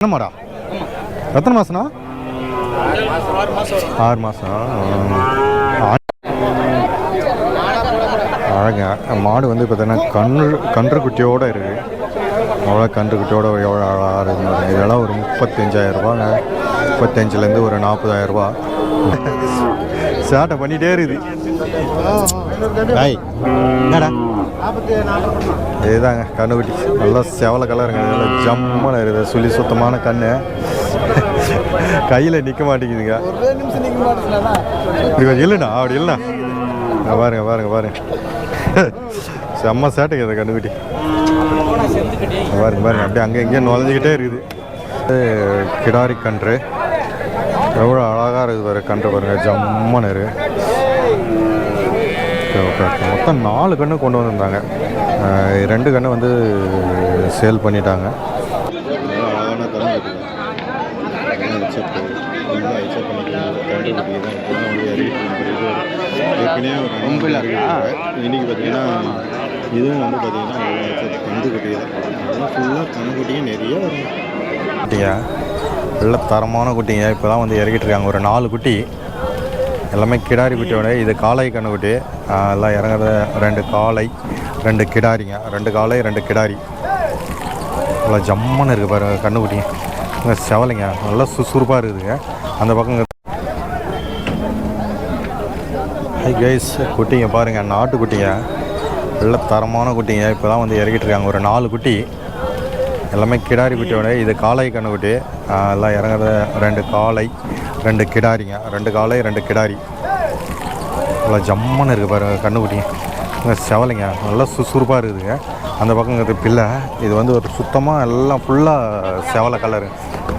என்ன மாடா எத்தனை மாசம்னா ஆறு மாதம் அழங்க மாடு வந்து பார்த்தீங்கன்னா கன்று கன்றுக்குட்டியோடு இருக்குது அவ்வளோ கன்றுக்குட்டியோட எவ்வளோ அழகாக இதெல்லாம் ஒரு முப்பத்தஞ்சாயிரம் ரூபாங்க. முப்பத்தஞ்சுலேருந்து ஒரு நாற்பதாயிரம் ரூபா. சேட்டை பண்ணிகிட்டே இருக்குது. என்னடா? இதுதாங்க கண்ணுக்குட்டி நல்லா செவல கலருங்க. நல்லா ஜம்மன இருக்குது. சுழி சுத்தமான கண்ணு. கையில் நிற்க மாட்டேங்குதுங்க. இப்படி கொஞ்சம் இல்லைண்ணா அப்படி இல்லைண்ணா. பாருங்க பாருங்க பாருங்க. செம்ம சேட்டைங்க இந்த கண்ணுக்குட்டி பாருங்க பாருங்க. அப்படியே அங்கே இங்கேயும் நுழைஞ்சிக்கிட்டே இருக்குது. கிடாரி கன்று. எவ்வளோ அழகாக இருக்குது பாரு கன்று பாருங்க. ஜம்மன் இருக்குது. Okay okay okay. மொத்தம் நாலு கன்று கொண்டு வந்திருந்தாங்க. ரெண்டு கன்று வந்து சேல் பண்ணிட்டாங்க. இன்னைக்கு பார்த்தீங்கன்னா இதுவும் வந்து பார்த்தீங்கன்னா கந்து குட்டி தான் ஃபுல்லாக கண்ணு குட்டியும் நிறைய குட்டிங்க. நல்ல தரமான குட்டிங்க. இப்போ தான் வந்து இறக்கிட்டு இருக்காங்க. ஒரு நாலு குட்டி. எல்லாமே கிடாரி குட்டியோட இது காளை கண்ணுக்குட்டி எல்லாம் இறங்குறது ரெண்டு காளை ரெண்டு கிடாரிங்க. ரெண்டு காளை ரெண்டு கிடாரி. நல்லா ஜம்மன்னு இருக்குது பாருங்க கண்ணுக்குட்டிங்க செவலைங்க. நல்லா சுறுசுறுப்பாக இருக்குதுங்க. அந்த பக்கம் ஹை கைஸ் குட்டிங்க பாருங்கள் நாட்டு குட்டிங்க. நல்ல தரமான குட்டிங்க. இப்போ தான் வந்து இறக்கிட்டு இருக்காங்க. ஒரு நாலு குட்டி. எல்லாமே கிடாரி குட்டியோட இது காளை கண்ணுக்குட்டி எல்லாம் இறங்குறது ரெண்டு காளை. ரெண்டு கிடாரிங்க. ரெண்டு காளை ரெண்டு கிடாரி. நல்லா ஜம்மன்னு இருக்குது பாரு கண்ணுக்குட்டிங்க செவலைங்க. நல்லா சுறுசுறுப்பாக இருக்குதுங்க. அந்த பக்கம் இருக்கிற பிள்ளை. இது வந்து ஒரு சுத்தமாக எல்லாம் ஃபுல்லாக செவலை கலரு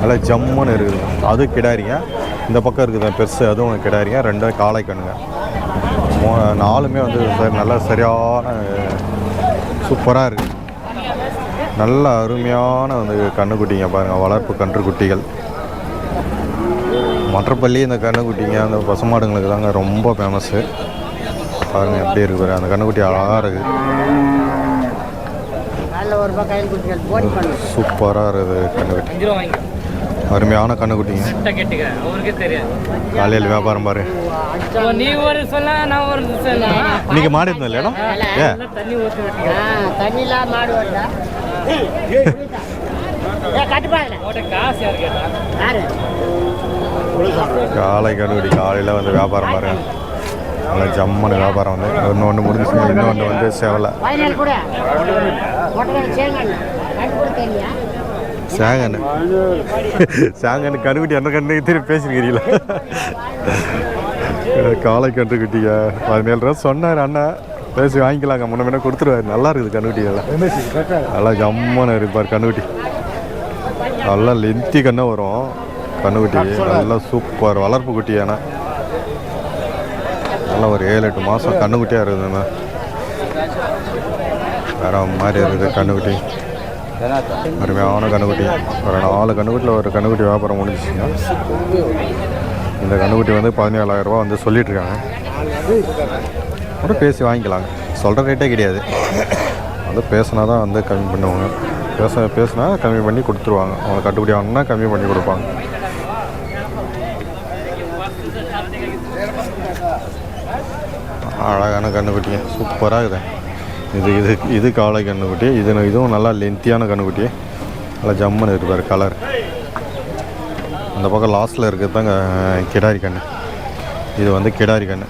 நல்லா ஜம்முன்னு இருக்குது. அது கிடாரிங்க. இந்த பக்கம் இருக்குது பெருசு. அதுவும் கிடாரிங்க. ரெண்டும் காளை கண்ணுங்க. மூ நாலுமே வந்து சார் நல்லா சரியான சூப்பராக இருக்குது நல்ல அருமையான வந்து கண்ணுக்குட்டிங்க பாருங்கள் வளர்ப்பு கன்று குட்டிகள். மற்றப்பள்ளி இந்த கண்ணுக்குட்டிங்க அந்த பசுமாடுங்களுக்கு தாங்க ரொம்ப ஃபேமஸ்ஸு பாருங்கள் எப்படி இருக்கு பாருங்க அந்த கண்ணுக்குட்டி அழகாக இருக்குது சூப்பராக இருக்குது கண்ணுக்குட்டி. அருமையான கண்ணுக்குட்டிங்க. காலையில் வியாபாரம் பாரு. அப்போ நீ ஒரு சொல்ல நான் ஒரு சொல்ல இன்னைக்கு மாடு இருந்தோம் இல்லையா காலை கண்ணுக்குட்டி காலையில் வந்து வியாபாரம் பாருங்க. நல்லா ஜம்மனு வியாபாரம் வந்து. ஒன்று ஒன்று முடிஞ்சுச்சு இன்னொன்று வந்து சேவலை. சேங்கன்னு சேங்கன்னு கண்ணுக்குட்டி என்ன கண்ணு திருப்பி பேசிருக்கிறீங்களா? காலை கன்றுக்குட்டிங்க பதினேழு ரூபா சொன்னார் அண்ணா. பேசி வாங்கிக்கலாங்க. முன்ன முன்ன கொடுத்துருவாரு. நல்லா இருக்குது கண்ணுக்குட்டிகள் நல்லா ஜம்மன்னு இருப்பார் கண்ணுக்குட்டி. நல்லா லென்த்தி கண்ணு வரும். கண்ணுக்குட்டி நல்லா சூப்பர் வளர்ப்பு குட்டி ஏன்னா நல்லா ஒரு ஏழு எட்டு மாதம் கண்ணுக்குட்டியாக இருக்குதுண்ணா வேற மாதிரி இருக்குது கண்ணுக்குட்டி. அருமையான கண்ணுக்குட்டி. ஒரு நாலு கண்ணுக்குட்டியில் ஒரு கண்ணுக்குட்டி வியாபாரம் முடிஞ்சிச்சுங்க. இந்த கண்ணுக்குட்டி வந்து பதினேழாயிரம் ரூபா வந்து சொல்லிட்டு இருக்காங்க கூட பேசி வாங்கிக்கலாங்க. சொல்கிற ரேட்டே கிடையாது. அது பேசினா தான் வந்து கம்மி பண்ணுவாங்க. பேச பேசினா கம்மி பண்ணி கொடுத்துருவாங்க. அவங்க கட்டுப்படி ஆகணும்னா கம்மி பண்ணி கொடுப்பாங்க. அழகான கண்ணுக்குட்டிங்க. சூப்பராக இருக்குது. இது இது இது காலை கண்ணுக்குட்டி. இது இதுவும் நல்லா லென்த்தியான கண்ணுக்குட்டி. நல்லா ஜம்முன்னு இருப்பார் கலர் அந்த பக்கம் லாஸ்ட்டில் இருக்கிறது தாங்க கிடாரி கண்ணு. இது வந்து கிடாரி கண்ணு.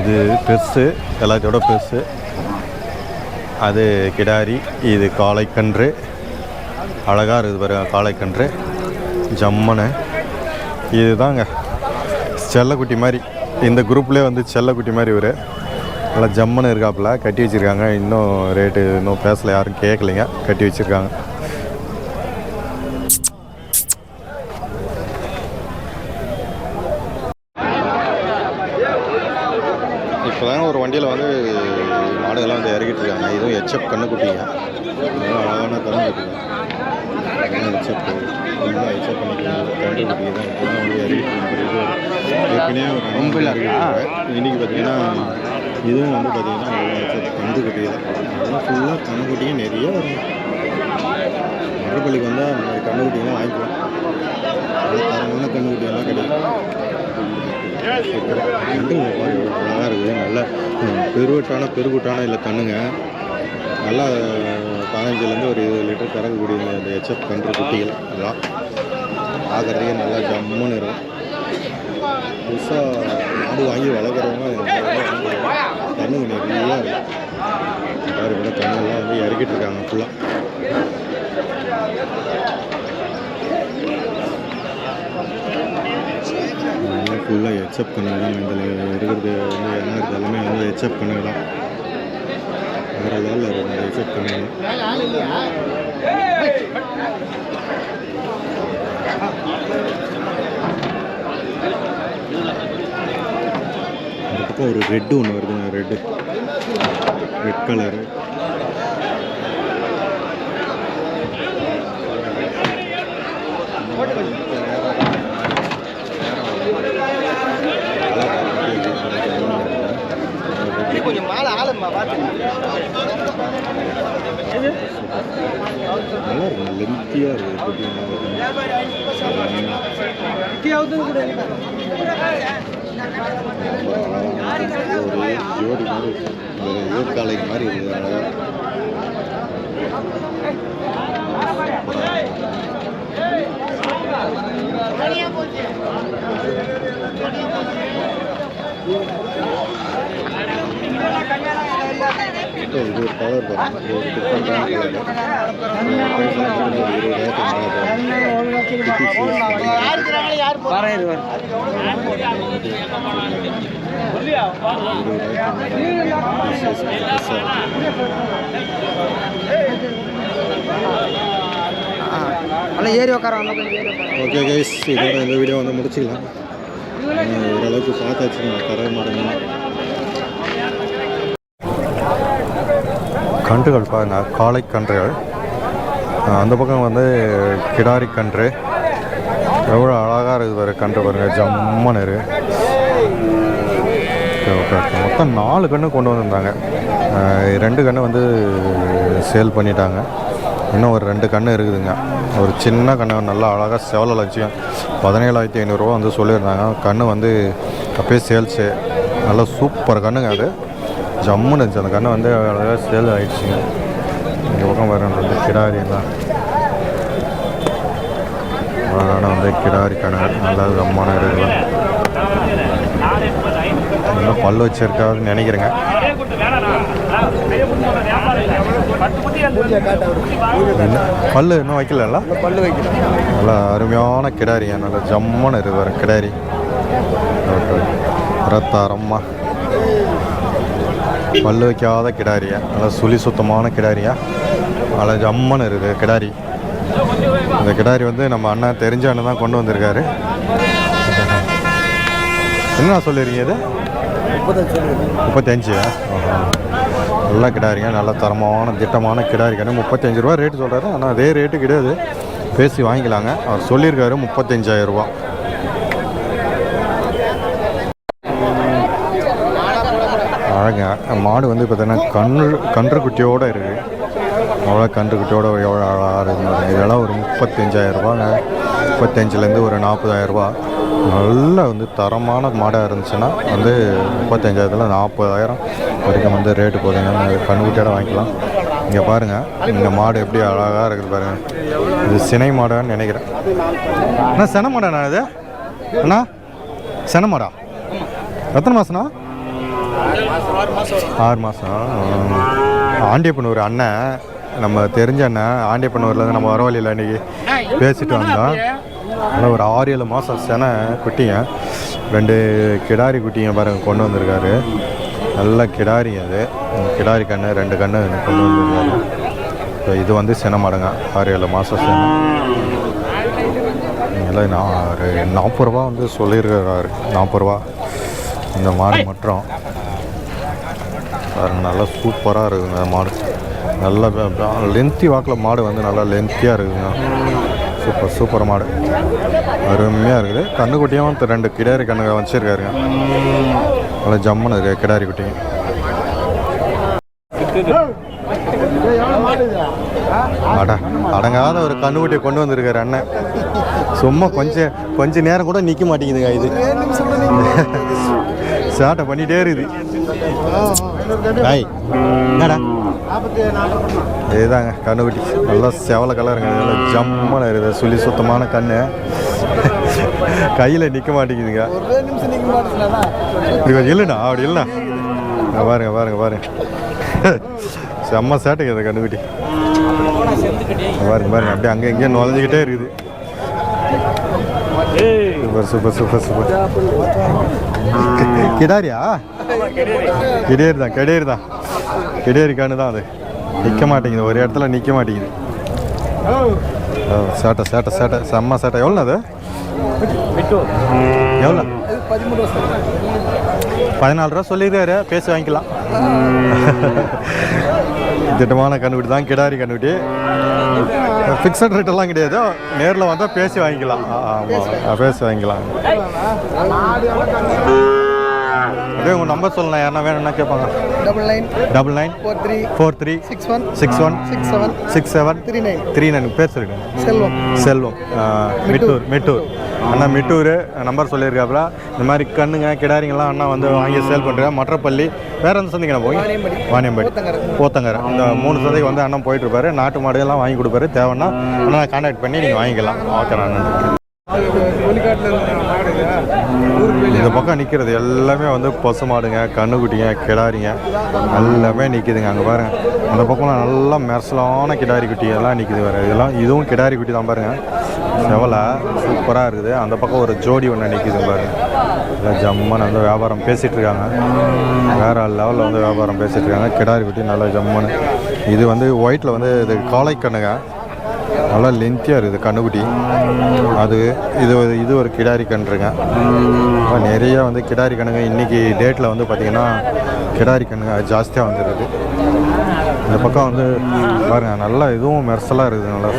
இது பெருசு எல்லாத்தையோட பெருசு. அது கிடாரி இது காளைக்கன்று. அழகாக இருக்குது பாருங்க காளைக்கன்று. ஜம்மனு. இதுதாங்க. செல்லக்குட்டி மாதிரி. இந்த குரூப்லேயே வந்து செல்லக்குட்டி மாதிரி ஒரு நல்லா ஜம்மனை இருக்காப்புல கட்டி வச்சுருக்காங்க. இன்னும் ரேட்டு இன்னும் பேசலை யாரும் கேட்கலைங்க கட்டி வச்சுருக்காங்க இப்போ தாங்க ஒரு வண்டியில் வந்து மாடுகள்லாம் வந்து இறக்கிட்டு இருக்காங்க இதுவும் இதெல்லாம் அழகான வந்து இறக்கிட்டு இருக்காங்க ஏற்கனவே ஒரு ரொம்ப இன்னைக்கு பார்த்தீங்கன்னா இதுவும் வந்து பார்த்தீங்கன்னா கண்ணுக்குட்டி தான் அதெல்லாம் ஃபுல்லாக கண்ணுக்குட்டியும் நிறைய வரும். மரப்பள்ளிக்கு வந்தால் இந்த மாதிரி கண்ணுக்குட்டிங்கெல்லாம் வாங்கிக்கலாம். நல்ல தரமான கண்ணுக்குட்டியெல்லாம் கிடைக்கும். கண்டுங்க அழகாக இருக்குது. நல்ல பெருவட்டான பெருகுட்டான இல்லை கண்ணுங்க. நல்லா பதினஞ்சுலேருந்து ஒரு இருபது லிட்டர் கறக்கக்கூடிய இந்த- எச்எஃப் கன்று குட்டிகள் இதெல்லாம் பார்க்குறதுக்கே நல்லா ஜம்முன்னு இருக்கும். புதுசாக மாடு வாங்கி வளர்க்குறவங்க கண்ணுங்க நிறையா இருக்கும் பாரு கூட கண்ணெல்லாம் வந்து இறக்கிட்டு இருக்காங்க ஃபுல்லாக ஃபுல்லாக ஹெச்அப் கண்ணுங்க தான் இதில் இருக்கிறது வந்து என்ன இருக்குது எல்லாமே வந்து ஹெச்அப் கண்ணுங்க தான் வேறு லெவலில் இருக்கும் இந்த ஹெச்அப் பக்கம் ஒரு ரெட்டு ஒன்று வருதுங்க ரெட்டு ரெட் கலரு கொஞ்சம் மாலை ஆளுமா பார்த்து நல்லா இருக்கும் லென்த்தியாக இருக்குது ஒரு ஜோடி மாதிரி ஒரு ஏற்காலை மாதிரி இருக்குது அழகாக இது ஒரு கலர் பாருங்க ஒரு டிஃப்ரெண்ட்டான ஏறி உட்கார ஓகே கைஸ் இதோட இந்த வீடியோ வந்து முடிச்சுக்கலாம். ஓரளவுக்கு பார்த்தாச்சு தர மாட்டேங்க கன்றுகள் பாருங்க காளை கன்றுகள். அந்த பக்கம் வந்து கிடாரி கன்று. எவ்வளோ அழகாக இருக்குது பாரு கன்று பாருங்க. ஜம்மன் இரு. மொத்தம் நாலு கன்று கொண்டு வந்திருந்தாங்க. ரெண்டு கன்று வந்து சேல் பண்ணிட்டாங்க. இன்னும் ஒரு ரெண்டு கன்று இருக்குதுங்க. ஒரு சின்ன கன்று நல்லா அழகாக செவல லட்சியம். பதினேழாயிரத்தி ஐநூறுரூவா வந்து சொல்லியிருந்தாங்க. கன்று வந்து அப்பயே சேல்ஸு. நல்லா சூப்பர் கன்றுங்க அது. ஜம்முன்னு இருந்துச்சு. அந்த கண்ணை வந்து அழகாக சேல் ஆகிடுச்சிங்க இந்த பக்கம் வர கிடாரி தான் அழகான வந்து கிடாரி கணவர் நல்லா கம்மான இருக்கலாம் நல்லா பல் வச்சிருக்காருன்னு நினைக்கிறேங்க. பல்லு இன்னும் வைக்கல பல்லு வைக்கல நல்லா அருமையான கிடாரிங்க. நல்லா ஜம்முன்னு இருக்குது கிடாரி. ரத்தாரம்மா பல்லு வைக்காத கிடாரியா. நல்லா சுழி சுத்தமான கிடாரியா? நல்லா ஜம்மன் இருக்குது கிடாரி. இந்த கிடாரி வந்து நம்ம அண்ணன் தெரிஞ்ச அண்ணன் தான் கொண்டு வந்திருக்காரு. என்ன சொல்லிருக்கீங்க இது? முப்பத்தஞ்சு. நல்ல கிடாரிங்க நல்ல தரமான திட்டமான கிடாரி. முப்பத்தஞ்சு ரூபா ரேட்டு சொல்கிறாரு ஆனால் அதே ரேட்டு கிடையாது. பேசி வாங்கிக்கலாங்க. அவர் சொல்லியிருக்காரு முப்பத்தஞ்சாயிரம் ரூபா. அழங்க மாடு வந்து பார்த்தீங்கன்னா கன்று கன்றுக்குட்டியோடு இருக்குது அவ்வளோ கன்றுக்குட்டியோட எவ்வளோ அழகாக இருக்குது இதெல்லாம் ஒரு முப்பத்தஞ்சாயிரம் ரூபாங்க. முப்பத்தஞ்சுலேருந்து ஒரு நாற்பதாயிரம் ரூபா. நல்ல வந்து தரமான மாடாக இருந்துச்சுன்னா வந்து முப்பத்தஞ்சாயிரத்தில் நாற்பதாயிரம் வரைக்கும் வந்து ரேட்டு போதுங்க. கண்ணுக்குட்டியோட வாங்கிக்கலாம். இங்கே பாருங்கள் இந்த மாடு எப்படி அழகாக இருக்குது பாருங்கள் இது சினை மாடான்னு நினைக்கிறேன். அண்ணா சென மாடாண்ணா இது? அண்ணா சென மாடா? எத்தனை மாதம்ண்ணா ஆறு மாதம் ஆண்டியப்பனூர் அண்ணன் நம்ம தெரிஞ்ச அண்ணன் ஆண்டியப்பனூர்லேருந்து நம்ம வரவழியில் அன்றைக்கி பேசிட்டு வந்தோம் ஆனால் ஒரு ஆறு ஏழு மாதம் சென குட்டிங்க. ரெண்டு கிடாரி குட்டிங்க பாருங்க கொண்டு வந்திருக்காரு. நல்ல கிடாரி அது. கிடாரி கண்ணு ரெண்டு கண்ணு கொண்டு வந்திருக்காரு. இப்போ இது வந்து சென மாடுங்க. ஆறு ஏழு மாதம் சென. இதெல்லாம் நான் ஒரு நாற்பது ரூபா வந்து சொல்லியிருக்காரு நாற்பது ரூபா. இந்த மாடு மட்டும் பாருங்கள் நல்லா சூப்பராக இருக்குங்க மாடு. நல்லா லென்த்தி வாக்கில் மாடு வந்து நல்லா லென்த்தியாக இருக்குங்க. சூப்பர் சூப்பர் மாடு. அருமையாக இருக்குது. கண்ணுக்குட்டியும் ரெண்டு கிடாரி கண்ணுங்க வச்சுருக்காருங்க. நல்லா ஜம்முன்னு இருக்கு கிடாரி குட்டிங்க அட அடங்காத ஒரு கண்ணுக்குட்டியை கொண்டு வந்திருக்காரு அண்ணன். சும்மா கொஞ்சம் கொஞ்ச நேரம் கூட நிற்க மாட்டேங்குதுங்க இது. சேட்டை பண்ணிகிட்டே இருக்குது. ஹாய் என்னடா? இதுதாங்க கண்ணுக்குட்டி நல்லா செவல கலருங்க. நல்லா ஜம்மன இருக்குது. சுழி சுத்தமான கண்ணு. கையில் நிற்க மாட்டேங்குதுங்க. இப்படி கொஞ்சம் இல்லைண்ணா அப்படி இல்லைண்ணா. பாருங்க பாருங்க பாருங்க. செம்ம சேட்டைங்க அந்த கண்ணுக்குட்டி பாருங்க பாருங்க. அப்படியே அங்கே இங்கேயும் நுழைஞ்சிக்கிட்டே இருக்குது. Super super super super. கிடாரியா? கிடேரி தான் கிடேரி தான் கிடேரி தான் அது. நிற்க மாட்டேங்குது ஒரு இடத்துல நிற்க மாட்டேங்குது ஓ, சேட்டை சேட்டை சேட்டை. செம்ம சேட்டை. எவ்வளோ அது? எவ்வளோ? பதினாலு ரூபா சொல்லியிருக்காரு. பேசி வாங்கிக்கலாம். திட்டமான கண்டுபிடி தான் கிடாரி கண்டுபிடி ஃபிக்ஸட் ரேட் எல்லாம் கிடையாது. நேரில் வந்தால் பேசி வாங்கிக்கலாம். ஆமாம் பேசி வாங்கிக்கலாம். அப்படியே உங்கள் நம்பர் சொல்லலாம் யாருன்னா வேணும்னா கேட்பாங்க double nine double nine four three four three six one six one six seven six seven three nine three nine பேர் சொல்லிடுங்க. செல்வம். செல்வம். மிட்டூர். மிட்டூர் அண்ணா மிட்டூர் நம்பர் சொல்லியிருக்காப்புல. இந்த மாதிரி கண்ணுங்க கிடாரிங்கெல்லாம் அண்ணா வந்து வாங்கி சேல் பண்ணுறேன் மற்றப்பள்ளி வேற எந்த சந்தைக்கு நான் போய் வாணியம்படி. போத்தங்கரை. இந்த மூணு சந்தைக்கு வந்து அண்ணன் போயிட்டு இருப்பாரு. நாட்டு மாடு எல்லாம் வாங்கி கொடுப்பாரு. தேவைன்னா அண்ணா கான்டாக்ட் பண்ணி நீங்கள் வாங்கிக்கலாம். ஓகே நான் இந்த பக்கம் நிற்கிறது எல்லாமே வந்து பசு மாடுங்க கண்ணுக்குட்டிங்க கிடாரிங்க. எல்லாமே நிற்கிதுங்க அங்கே பாருங்க. அந்த பக்கம்லாம் நல்லா மெர்சலான கிடாரி குட்டி எல்லாம் நிற்கிது வேறு. இதெல்லாம் இதுவும் கிடாரி குட்டி தான் பாருங்கள் செவலை சூப்பராக இருக்குது. அந்த பக்கம் ஒரு ஜோடி ஒன்று நிற்கிது பாருங்கள் இல்லை ஜம்மன் வந்து வியாபாரம் பேசிகிட்டு இருக்காங்க. வேறு லெவலில் வந்து வியாபாரம் பேசிகிட்டு இருக்காங்க. கிடாரி குட்டி நல்லா ஜம்முன்னு. இது வந்து ஒயிட்டில் வந்து இது காளை நல்லா லென்த்தியாக இருக்குது கண்ணுக்குட்டி. அது இது இது ஒரு கிடாரி கன்றுங்க. இப்போ நிறைய வந்து கிடாரி கணுங்க இன்றைக்கி டேட்டில் வந்து பார்த்திங்கன்னா கிடாரி கணுங்க ஜாஸ்தியாக வந்துருக்குது இந்த பக்கம் வந்து பாருங்கள் நல்லா இதுவும் மெர்சலாக இருக்குது நல்லா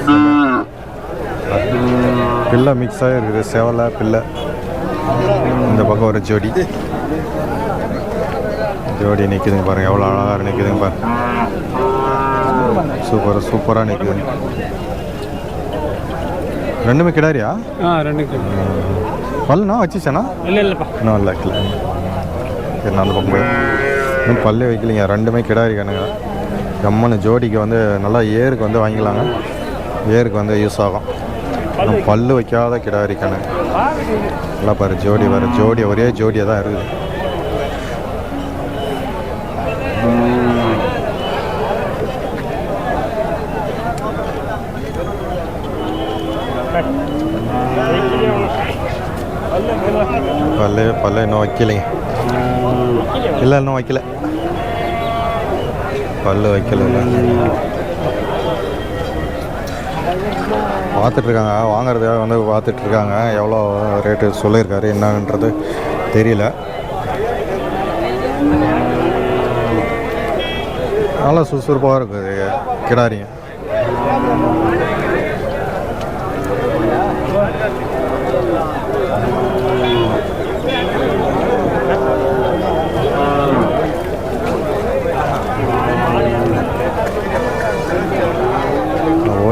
பில்லை மிக்ஸாக இருக்குது செவலை பில்லை இந்த பக்கம் ஒரு ஜோடி. ஜோடி நிற்குதுங்க பாருங்கள் எவ்வளோ அழகாக நிற்குதுங்க பாருங்க. சூப்பர் சூப்பராக நிற்குதுங்க ரெண்டுமே கிடாரியா? ஆ ரெண்டு பல்லுனா வச்சுச்சேண்ணா இல்லை இல்லைப்பா. இன்னும் இல்லை வைக்கல. சரி நான் அந்த இன்னும் பல்லே வைக்கலைங்க. ரெண்டுமே கிடாரி கண்ணுங்க. ஜம்மனு ஜோடிக்கு வந்து நல்லா ஏருக்கு வந்து வாங்கிக்கலாங்க. ஏருக்கு வந்து யூஸ் ஆகும். இன்னும் பல்லு வைக்காத கிடாரி கண்ணுங்க நல்லா பாரு ஜோடி வர ஜோடி ஒரே ஜோடியாக தான் இருக்குது. பல்லு பல்லு இன்னும் வைக்கலைங்க. இல்லை இன்னும் வைக்கல. பல்லு வைக்கல பார்த்துட்ருக்காங்க. வாங்குறதுக்காக வந்து பார்த்துட்ருக்காங்க. எவ்வளோ ரேட்டு சொல்லியிருக்காரு என்னன்றது தெரியல. நல்லா சுறுசுறுப்பாக இருக்குது கிடாரிங்க.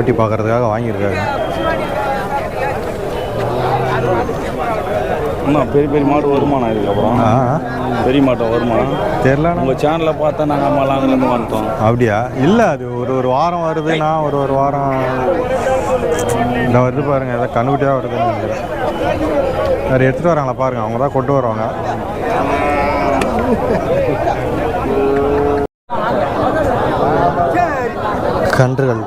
ஓட்டி பார்க்கறதுக்காக வாங்கியிருக்காங்க. அண்ணா பெரிய பெரிய மாடு வருமானம் இதுக்கப்புறம் பெரிய மாட்டம் வருமானம். தெரில உங்கள் சேனலில் பார்த்தா நாங்கள் மலாங்கிலேருந்து வந்துட்டோம் அப்படியா? இல்லை அது ஒரு ஒரு வாரம் வருதுன்னா ஒரு ஒரு வாரம் இந்த வருது பாருங்க ஏதோ கண்ணுக்குட்டியாக வருதுன்னு நினைக்கிறேன். வேறு எடுத்துகிட்டு வராங்களா பாருங்க அவங்க தான் கொண்டு வருவாங்க. கன்றுகள்.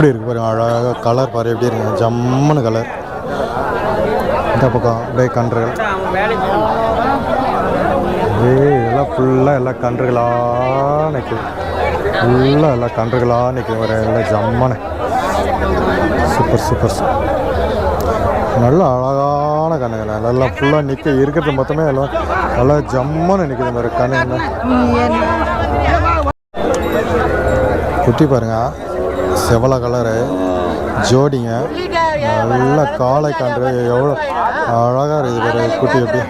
எப்படி இருக்கு பாருங்க அழகாக கலர் பாரு எப்படி இருக்குங்க ஜம்முன்னு கலர் இந்த பக்கம் அப்படியே கன்றுகள். எல்லாம் ஃபுல்லாக எல்லாம் கன்றுகளாக நிற்கும் ஃபுல்லாக எல்லாம் கன்றுகளாக நிற்கும் ஒரு எல்லாம் ஜம்மனு சூப்பர் சூப்பர் சூப்பர் நல்ல அழகான கண்ணுங்க நல்லா ஃபுல்லாக நிற்க இருக்கிறது மொத்தமே எல்லாம் நல்லா ஜம்முன்னு நிற்குது மாதிரி கண்ணு குட்டி பாருங்க. செவல கலரு ஜோடிங்க. நல்ல காளை கன்று எவ்வளோ அழகாக இருக்குது பாரு குட்டி எப்படி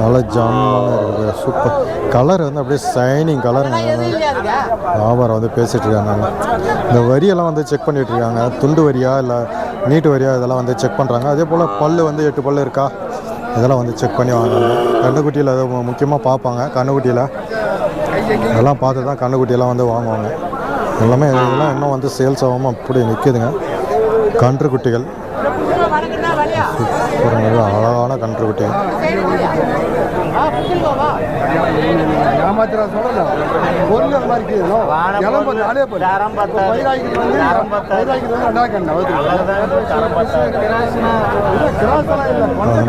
நல்லா ஜாமான இருக்குது சூப்பர். கலர் வந்து அப்படியே இல்லையா அதுக்கு? வியாபாரம் வந்து பேசிகிட்டு இருக்காங்க இந்த வரியெல்லாம் வந்து செக் பண்ணிட்டு இருக்காங்க. துண்டு வரியா இல்லை நீட்டு வரியா இதெல்லாம் வந்து செக் பண்ணுறாங்க அதே போல் பல்லு வந்து எட்டு பல்லு இருக்கா? இதெல்லாம் வந்து செக் பண்ணி வாங்குறாங்க. கண்ணுக்குட்டியில் அதை முக்கியமாக பார்ப்பாங்க. கண்ணுக்குட்டியில் இதெல்லாம் பார்த்து தான் கண்ணுக்குட்டியெல்லாம் வந்து வாங்குவாங்க. எல்லாமே இதெல்லாம் இன்னும் வந்து சேல்ஸ் ஆகாமல் அப்படி நிற்கிதுங்க கன்று குட்டிகள் நல்ல அழகான கன்று குட்டிகள் ஏமாத்திரா சொல்லல. மாதிரி போய் வந்து வந்து கண்ணா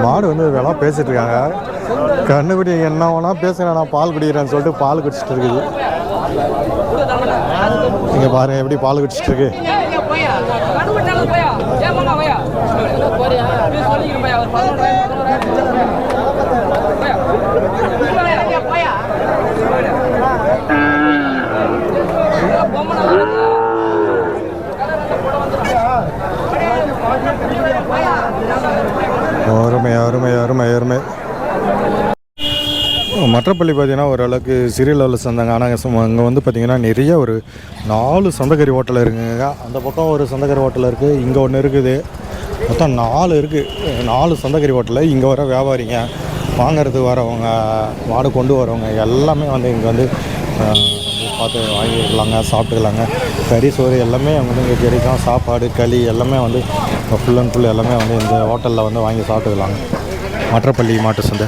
மாடு வந்து இதெல்லாம் பேசிட்டு இருக்காங்க. கண்ணுக்குட்டி என்ன வேணா பேசுகிறேன் நான் பால் குடிக்கிறேன்னு சொல்லிட்டு பால் குடிச்சிட்டு இருக்குது. இங்கே பாருங்க எப்படி பால் குடிச்சிட்டு இருக்கு. அருமை அருமை அருமை மற்றப்பள்ளி பார்த்தீங்கன்னா ஓரளவுக்கு சிறிய லெவலில் சந்தாங்க ஆனால் அங்கே வந்து பார்த்தீங்கன்னா நிறைய ஒரு நாலு சொந்தக்கறி ஹோட்டல் இருக்குங்க. அந்த பக்கம் ஒரு சொந்தக்கறி ஹோட்டல் இருக்குது இங்கே ஒன்று இருக்குது. மொத்தம் நாலு இருக்குது நாலு சொந்தக்கறி ஹோட்டலில் இங்கே வர வியாபாரிங்க வாங்கிறதுக்கு வரவங்க மாடு கொண்டு வரவங்க எல்லாமே வந்து இங்கே வந்து வந்து பார்த்து வாங்கிக்கலாங்க சாப்பிட்டுக்கலாங்க. கறி சோறு எல்லாமே வந்து இங்கே கிடைக்கும். சாப்பாடு களி எல்லாமே வந்து ஃபுல் அண்ட் ஃபுல் எல்லாமே வந்து இந்த ஹோட்டலில் வந்து வாங்கி சாப்பிட்டுக்கலாங்க. மற்றப்பள்ளி மாட்டு சந்தை.